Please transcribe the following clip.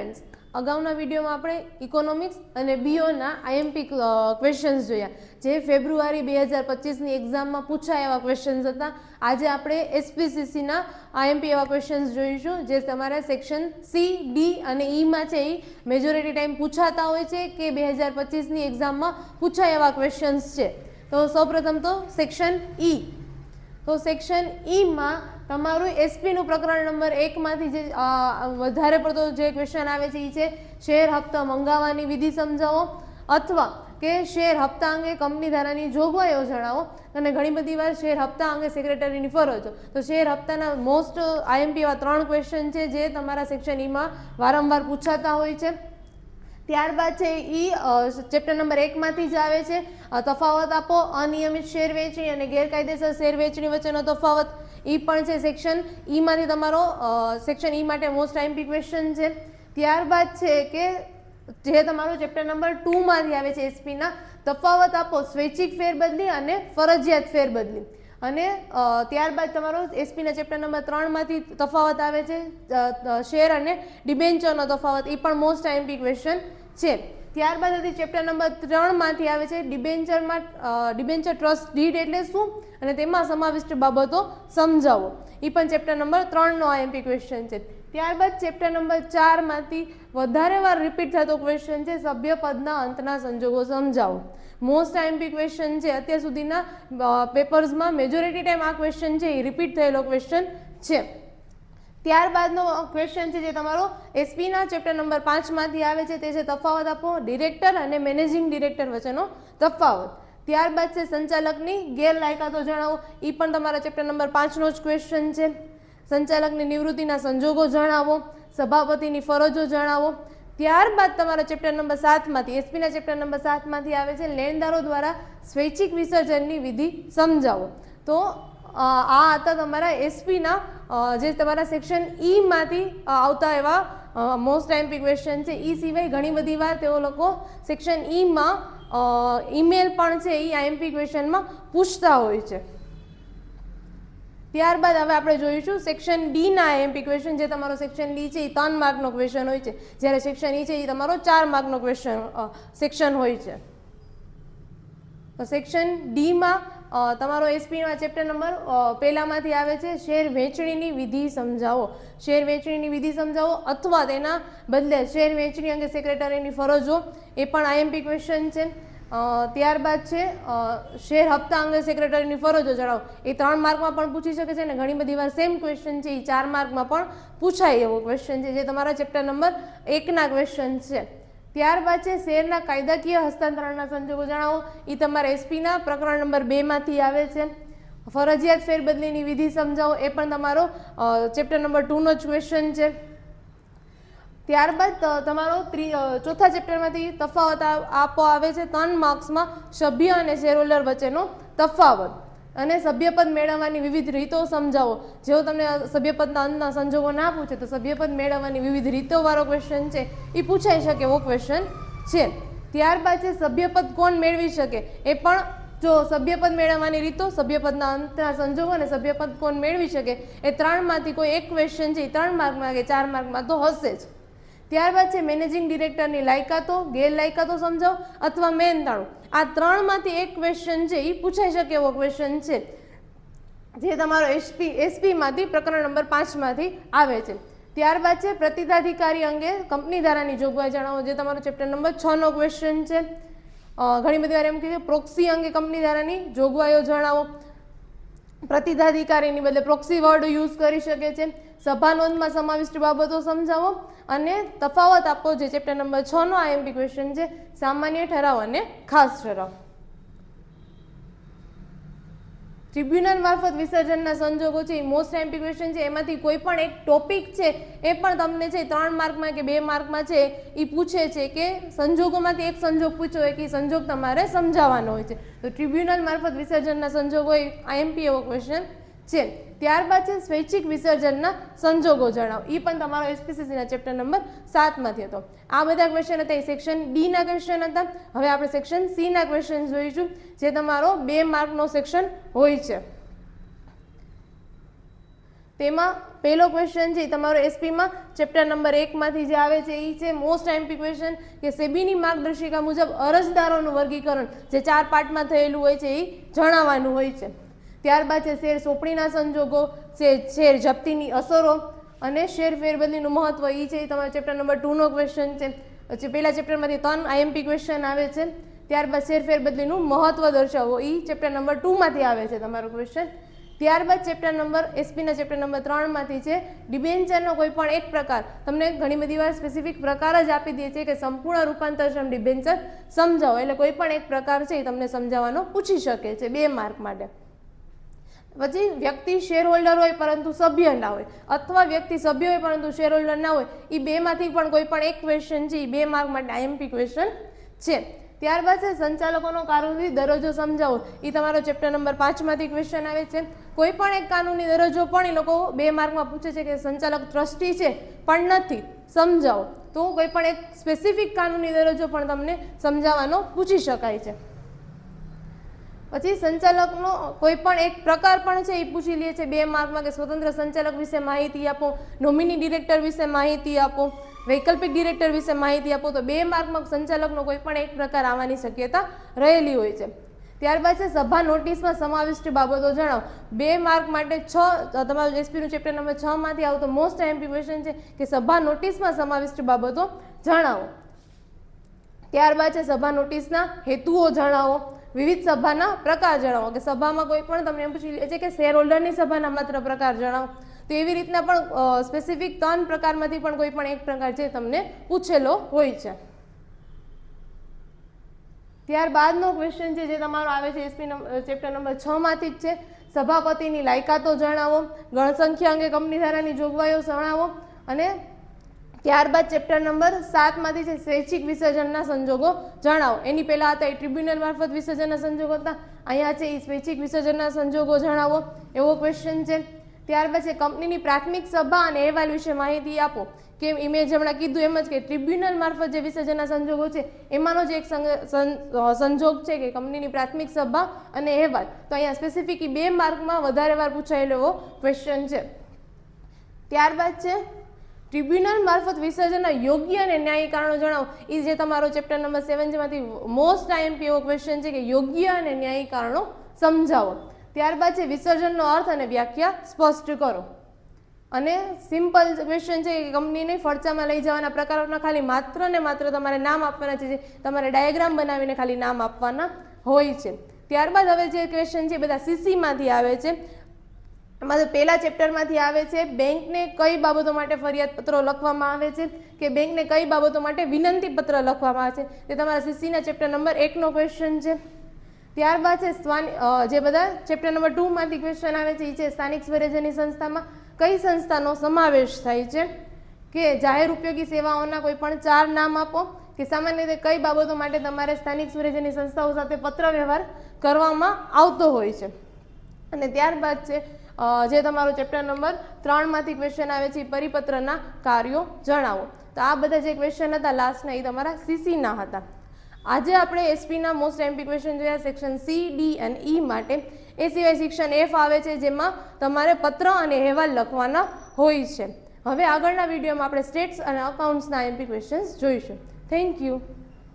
Friends અગાઉના વિડીયોમાં આપણે ઇકોનોમિક્સ અને બીઓના આઈએમપી ક્વેશ્ચન્સ જોયા. જે ફેબ્રુઆરી બે હજાર પચીસની એક્ઝામમાં પૂછાય એવા ક્વેશ્ચન્સ હતા. આજે આપણે એસપીસીસીના આઈએમપી એવા ક્વેશ્ચન્સ જોઈશું, જે તમારા સેક્શન સી ડી અને ઈમાં છે. એ મેજોરિટી ટાઈમ પૂછાતા હોય છે કે બે હજાર પચીસની એક્ઝામમાં પૂછાય એવા ક્વેશ્ચન્સ છે. તો સૌપ્રથમ તો સેક્શન ઈ તો સેક્શન ઈમાં તમારું એસપીનું પ્રકરણ નંબર એકમાંથી જે વધારે પડતો જે ક્વેશ્ચન આવે છે એ છે શેર હપ્તા મંગાવવાની વિધિ સમજાવો અથવા કે શેર હપ્તા અંગે કંપની ધારાની જોગવાઈઓ જણાવો અને ઘણી બધી વાર શેર હપ્તા અંગે સેક્રેટરીની ફરજો. તો શેર હપ્તાના મોસ્ટ આઈએમપી એવા ત્રણ ક્વેશ્ચન છે જે તમારા સેક્શન ઈમાં વારંવાર પૂછાતા હોય છે. ત્યારબાદ છે ઈ ચેપ્ટર નંબર એકમાંથી જ આવે છે. તફાવત આપો, અનિયમિત શેર વેચણી અને ગેરકાયદેસર શેર વેચણી વચ્ચેનો તફાવત ઈ પણ છે સેક્શન ઈમાંથી તમારો સેક્શન ઈ માટે મોસ્ટ આઈમ્પી ક્વેશ્ચન છે. ત્યારબાદ છે કે જે તમારો ચેપ્ટર નંબર ટુમાંથી આવે છે એસપીના, તફાવત આપો, સ્વૈચ્છિક ફેરબદલી અને ફરજિયાત ફેરબદલી. અને ત્યારબાદ તમારો એસપીના ચેપ્ટર નંબર ત્રણમાંથી તફાવત આવે છે શેર અને ડિબેન્ચરનો તફાવત, એ પણ મોસ્ટ આઈમ્પી ક્વેશ્ચન છે. ત્યારબાદ હતી ચેપ્ટર નંબર ત્રણમાંથી આવે છે, ડિબેન્ચરમાં ડિબેન્ચર ટ્રસ્ટ ડીડ એટલે શું? અને તેમાં સમાવિષ્ટ બાબતો સમજાવો. એ પણ ચેપ્ટર નંબર ત્રણનો આઈએમપી ક્વેશ્ચન છે. ત્યારબાદ ચેપ્ટર નંબર ચારમાંથી વધારે વાર રિપીટ થતો ક્વેશ્ચન છે સભ્યપદના અંતના સંજોગો સમજાવો. મોસ્ટ આઈમ્પી ક્વેશ્ચન છે, અત્યાર સુધીના પેપર્સમાં મેજોરિટી ટાઈમ આ ક્વેશ્ચન છે, એ રિપીટ થયેલો ક્વેશ્ચન છે. ત્યારબાદનો ક્વેશ્ચન છે જે તમારો એસપીના ચેપ્ટર નંબર પાંચમાંથી આવે છે, તે છે તફાવત આપો ડિરેક્ટર અને મેનેજિંગ ડિરેક્ટર વચ્ચેનો તફાવત. ત્યારબાદ છે સંચાલકની ગેરલાયકાતો જણાવો એ પણ તમારા ચેપ્ટર નંબર પાંચનો જ ક્વેશ્ચન છે. સંચાલકની નિવૃત્તિના સંજોગો જણાવો, સભાપતિની ફરજો જણાવો. ત્યારબાદ તમારા ચેપ્ટર નંબર સાતમાંથી, એસપીના ચેપ્ટર નંબર સાતમાંથી આવે છે, લેણદારો દ્વારા સ્વૈચ્છિક વિસર્જનની વિધિ સમજાવો. તો આ હતા તમારા એસપીના જે તમારા સેક્શન ઈમાંથી આવતા એવા મોસ્ટ એમ્પી ક્વેશ્ચન છે. એ સિવાય ઘણી બધી વાર તેઓ લોકો સેક્શન ઈમાં ઈમેલ પણ છે એ આઈએમપી ક્વેશ્ચનમાં પૂછતા હોય છે. ત્યારબાદ હવે આપણે જોઈશું સેક્શન ડી ના આઈએમપી ક્વેશ્ચન જે તમારો સેક્શન ડી છે એ ત્રણ માર્કનો ક્વેશ્ચન હોય છે. જ્યારે સેક્શન ઈ છે એ તમારો ચાર માર્કનો ક્વેશ્ચન સેક્શન હોય છે. તો સેક્શન ડીમાં તમારો એસપીમાં ચેપ્ટર નંબર પહેલામાંથી આવે છે, શેર વેચણીની વિધિ સમજાવો. શેર વેચણીની વિધિ સમજાવો અથવા તેના બદલે શેર વેચણી અંગે સેક્રેટરીની ફરજો, એ પણ આઈએમપી ક્વેશ્ચન છે. ત્યારબાદ છે શેર હપ્તા અંગે સેક્રેટરીની ફરજો જણાવો. એ ત્રણ માર્કમાં પણ પૂછી શકે છે અને ઘણી બધી વાર સેમ ક્વેશ્ચન છે એ ચાર માર્કમાં પણ પૂછાય એવો ક્વેશ્ચન છે, જે તમારા ચેપ્ટર નંબર એકના ક્વેશ્ચન છે. ત્યારબાદ છે, શેરના કાયદાકીય હસ્તાંતરણના સંજોગો જણાવો. એ તમારા એસપીના પ્રકરણ નંબર બેમાંથી આવે છે. ફરજિયાત ફેરબદલીની વિધિ સમજાવો. એ પણ તમારો ચેપ્ટર નંબર ટુનો જ ક્વેશ્ચન છે. ત્યારબાદ તમારો ચોથા ચેપ્ટરમાંથી તફાવત આપવા આપો આવે છે ત્રણ માર્ક્સમાં સભ્ય અને શેરહોલ્ડર વચ્ચેનો તફાવત. અને સભ્યપદ મેળવવાની વિવિધ રીતો સમજાવો. જેઓ તમને સભ્યપદના અંતના સંજોગો ના પૂછે, તો સભ્યપદ મેળવવાની વિવિધ રીતોવાળો ક્વેશ્ચન છે. એ પૂછાઈ શકે એવો ક્વેશ્ચન છે. ત્યારબાદ છે સભ્યપદ કોણ મેળવી શકે? એ પણ જો સભ્યપદ મેળવવાની રીતો, સભ્યપદના અંતના સંજોગો અને સભ્યપદ કોણ મેળવી શકે, એ ત્રણમાંથી કોઈ એક ક્વેશ્ચન છે એ ત્રણ માર્કમાં કે ચાર માર્કમાં તો હશે જ. ત્યારબાદ છે મેનેજિંગ ડિરેક્ટરની લાયકાતો, ગેરલાયકાતો સમજાવો અથવા મહેનતાણું આ ત્રણમાંથી એક ક્વેશ્ચન છે એ પૂછાઈ શકે એવો ક્વેશ્ચન છે, જે તમારો એસપી એસપીમાંથી પ્રકરણ નંબર પાંચમાંથી આવે છે. ત્યારબાદ છે પ્રતિદાધિકારી અંગે કંપની ધારાની જોગવાઈ જણાવો, જે તમારો ચેપ્ટર નંબર છનો ક્વેશ્ચન છે. ઘણી બધી વાર એમ કીધું પ્રોક્સી અંગે કંપની ધારાની જોગવાઈઓ જણાવો. પ્રતિદાધિકારીની બદલે પ્રોક્સી વર્ડ યુઝ કરી શકે છે. સભા નોંધમાં સમાવિષ્ટ બાબતો સમજાવો અને તફાવત આપો, જે ચેપ્ટર નંબર છનો આઈએમપી ક્વેશ્ચન છે. સામાન્ય ઠરાવ અને ખાસ ઠરાવ. ટ્રિબ્યુનલ મારફત વિસર્જનના સંજોગો છે, એ મોસ્ટ એમ્પી ક્વેશ્ચન છે, એમાંથી કોઈ પણ એક ટોપિક છે, એ પણ તમને છે, ત્રણ માર્કમાં કે બે માર્કમાં છે, એ પૂછે છે કે સંજોગોમાંથી એક સંજોગ પૂછ્યો હોય કે સંજોગ તમારે સમજાવવાનો હોય છે. તો ટ્રિબ્યુનલ મારફત વિસર્જનના સંજોગો એ આઈએમપી એવો ક્વેશ્ચન છે. ત્યારબાદ છે સ્વૈચ્છિક વિસર્જનના સંજોગો જણાવો. એ પણ તમારો એસપીસીસીના ચેપ્ટર નંબર સાતમાંથી હતો. આ બધા ક્વેશ્ચન હતા. એ સેક્શન ડીના ક્વેશ્ચન હતા. હવે આપણે સેક્શન સીના ક્વેશ્ચન જોઈશું, જે તમારો બે માર્કનો સેક્શન હોય છે. તેમાં પહેલો ક્વેશ્ચન છે એ તમારો એસપીમાં ચેપ્ટર નંબર એકમાંથી જે આવે છે એ છે મોસ્ટ એમ્પી ક્વેશ્ચન કે સેબીની માર્ગદર્શિકા મુજબ અરજદારોનું વર્ગીકરણ જે ચાર પાર્ટમાં થયેલું હોય છે એ જણાવવાનું હોય છે. ત્યારબાદ છે શેર સોંપણીના સંજોગો શેર જપ્તીની અસરો અને શેર ફેરબદલીનું મહત્વ. એ છે એ તમારા ચેપ્ટર નંબર ટુનો ક્વેશ્ચન છે. પછી પહેલા ચેપ્ટરમાંથી ત્રણ આઈએમપી ક્વેશ્ચન આવે છે. ત્યારબાદ શેર ફેરબદલીનું મહત્વ દર્શાવો. એ ચેપ્ટર નંબર ટુમાંથી આવે છે તમારો ક્વેશ્ચન ત્યારબાદ ચેપ્ટર નંબર એસપીના ચેપ્ટર નંબર ત્રણમાંથી છે. ડિબેન્ચરનો કોઈ પણ એક પ્રકાર, તમને ઘણી બધી વાર સ્પેસિફિક પ્રકાર જ આપી દે છે કે સંપૂર્ણ રૂપાંતરક્ષમ ડિબેન્ચર સમજાવો. એટલે કોઈ પણ એક પ્રકાર છે એ તમને સમજાવવાનો પૂછી શકે છે, બે માર્ક માટે. પછી વ્યક્તિ શેર હોલ્ડર હોય પરંતુ સભ્ય ના હોય, અથવા વ્યક્તિ સભ્ય હોય પરંતુ શેર હોલ્ડર ના હોય એ બેમાંથી પણ કોઈ પણ એક ક્વેશ્ચન છે એ બે માર્ક માટે આઈએમપી ક્વેશ્ચન છે. ત્યારબાદ છે, સંચાલકોનો કાનૂની દરજ્જો સમજાવો. એ તમારો ચેપ્ટર નંબર પાંચમાંથી ક્વેશ્ચન આવે છે. કોઈ પણ એક કાનૂની દરજ્જો પણ એ લોકો બે માર્કમાં પૂછે છે કે સંચાલક ટ્રસ્ટી છે, પણ નથી. સમજાવો. તો કોઈ પણ એક સ્પેસિફિક કાનૂની દરજ્જો પણ તમને સમજાવવાનો પૂછી શકાય છે. પછી સંચાલકનો કોઈ પણ એક પ્રકાર પણ છે એ પૂછી લે છે. બે માર્કમાં કે સ્વતંત્ર સંચાલક વિશે માહિતી આપો નોમિની ડિરેક્ટર વિશે માહિતી આપો, વૈકલ્પિક ડિરેક્ટર વિશે માહિતી આપો, તો બે માર્કમાં સંચાલકનો કોઈ પણ એક પ્રકાર આવવાની શક્યતા રહેલી હોય છે. ત્યારબાદ છે સભા નોટિસમાં સમાવિષ્ટ બાબતો જણાવો. બે માર્ક માટે છ તમારું એસપીનું ચેપ્ટર નંબર છમાંથી માંથી આવતો મોસ્ટ એમ્પી ક્વેશ્ચન છે કે સભા નોટિસમાં સમાવિષ્ટ બાબતો જણાવો. ત્યારબાદ છે સભા નોટિસના હેતુઓ જણાવો. વિવિધ સભાના પ્રકાર જણાવો કે સભામાં કોઈ પણ તમને એમ પૂછી લે છે કે શેર હોલ્ડરની સભાના માત્ર પ્રકાર જણાવો. તો એવી રીતના પણ સ્પેસિફિક ત્રણ પ્રકારમાંથી પણ કોઈ પણ એક પ્રકાર જે તમને પૂછેલો હોય છે. ત્યારબાદનો ક્વેશ્ચન છે જે તમારો આવે છે એસપી ચેપ્ટર નંબર છ માંથી જ છે. સભાપતિની લાયકાતો જણાવો, ગણસંખ્યા અંગે કંપની ધારાની જોગવાઈઓ જણાવો અને ત્યારબાદ ચેપ્ટર નંબર સાતમાંથી છે સ્વૈચ્છિક વિસર્જનના સંજોગો જણાવો. એની પહેલાં હતા એ ટ્રિબ્યુનલ મારફત વિસર્જનના સંજોગો હતા. અહીંયા છે એ સ્વૈચ્છિક વિસર્જનના સંજોગો જણાવો. એવો ક્વેશ્ચન છે. ત્યારબાદ છે કંપનીની પ્રાથમિક સભા અને અહેવાલ વિશે માહિતી આપો. કે મેં હમણાં કીધું એમ જ કે ટ્રિબ્યુનલ મારફત જે વિસર્જનના સંજોગો છે, એમાંનો જ એક સંજોગ છે કે કંપનીની પ્રાથમિક સભા અને અહેવાલ. તો અહીંયા સ્પેસિફિક બે માર્કમાં વધારે વાર પૂછાયેલો એવો ક્વેશ્ચન છે. ત્યારબાદ છે ટ્રિબ્યુનલ મારફત વિસર્જનના યોગ્ય અને ન્યાયી કારણો જણાવો. એ જે તમારો ચેપ્ટર નંબર સેવન જેમાંથી મોસ્ટ આઈએમપી એવો ક્વેશ્ચન છે કે યોગ્ય અને ન્યાયી કારણો સમજાવો. ત્યારબાદ છે વિસર્જનનો અર્થ અને વ્યાખ્યા સ્પષ્ટ કરો. અને સિમ્પલ ક્વેશ્ચન છે કે કંપનીને ફરચામાં લઈ જવાના પ્રકારોના ખાલી માત્ર ને માત્ર તમારે નામ આપવાના છે તમારે ડાયાગ્રામ બનાવીને ખાલી નામ આપવાના હોય છે. ત્યારબાદ હવે જે ક્વેશ્ચન છે બધા સીસીમાંથી આવે છે. એમાં પહેલા ચેપ્ટરમાંથી આવે છે, બેંકને કઈ બાબતો માટે ફરિયાદ પત્રો લખવામાં આવે છે કે બેંકને કઈ બાબતો માટે વિનંતી પત્ર લખવામાં આવે છે? તે તમારા સીસીના ચેપ્ટર નંબર એકનો ક્વેશ્ચન છે. ત્યારબાદ છે સ્વાની જે બધા ચેપ્ટર નંબર ટુમાંથી ક્વેશ્ચન આવે છે એ છે સ્થાનિક સ્વરાજ્યની સંસ્થામાં કઈ સંસ્થાનો સમાવેશ થાય છે? કે જાહેર ઉપયોગી સેવાઓના કોઈ પણ ચાર નામ આપો, કે સામાન્ય રીતે કઈ બાબતો માટે તમારે સ્થાનિક સ્વરાજ્યની સંસ્થાઓ સાથે પત્ર વ્યવહાર કરવામાં આવતો હોય છે? અને ત્યારબાદ છે જે તમારો ચેપ્ટર નંબર ત્રણમાંથી ક્વેશ્ચન આવે છે એ પરિપત્રના કાર્યો જણાવો. તો આ બધા જે ક્વેશ્ચન હતા લાસ્ટના એ તમારા સીસીના હતા. આજે આપણે એસપીના મોસ્ટ એમપી ક્વેશ્ચન જોયા સેક્શન સી ડી અને ઈ માટે. એ સિવાય સેક્શન એફ આવે છે જેમાં તમારે પત્ર અને અહેવાલ લખવાના હોય છે. હવે આગળના વિડીયોમાં આપણે સ્ટેટ્સ અને અકાઉન્ટ્સના એમપી ક્વેશ્ચન્સ જોઈશું. Thank you